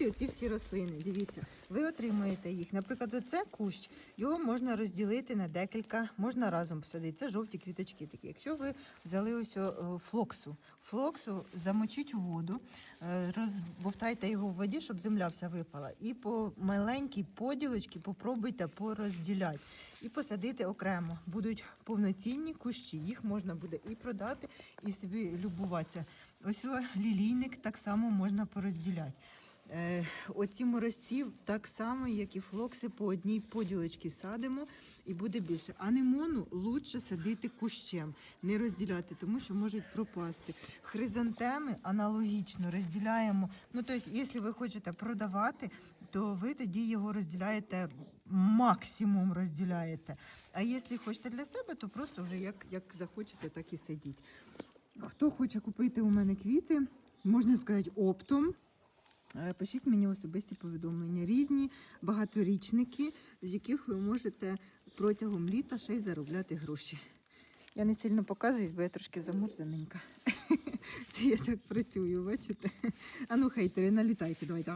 посадити оці всі рослини. Дивіться, ви отримуєте їх. Наприклад, оце кущ, його можна розділити на декілька, можна разом посадити. Це жовті квіточки такі. Якщо ви взяли ось флоксу, флоксу замочіть у воду, е, розбовтайте його в воді, щоб земля вся випала. І по маленькій поділочці попробуйте порозділяти і посадити окремо. Будуть повноцінні кущі. Їх можна буде і продати, і собі любуватися. Ось лілійник так само можна порозділяти. Е, оці морозці так само, як і флокси, по одній поділочці садимо і буде більше. Анемону лучше садити кущем, не розділяти, тому що можуть пропасти. Хризантеми аналогічно розділяємо. Ну, тобто, якщо ви хочете продавати, то ви тоді його розділяєте максимум розділяєте. А якщо хочете для себе, то просто вже як, як захочете, так і сидіть. Хто хоче купити у мене квіти, можна сказати, оптом. Е, Пишіть мені особисті повідомлення. Різні багаторічники, в яких ви можете протягом літа ще й заробляти гроші. Я не сильно показуюсь, бо я трошки замурзаненька. Це я так працюю, бачите? А ну, хейтери, налітайте, давайте.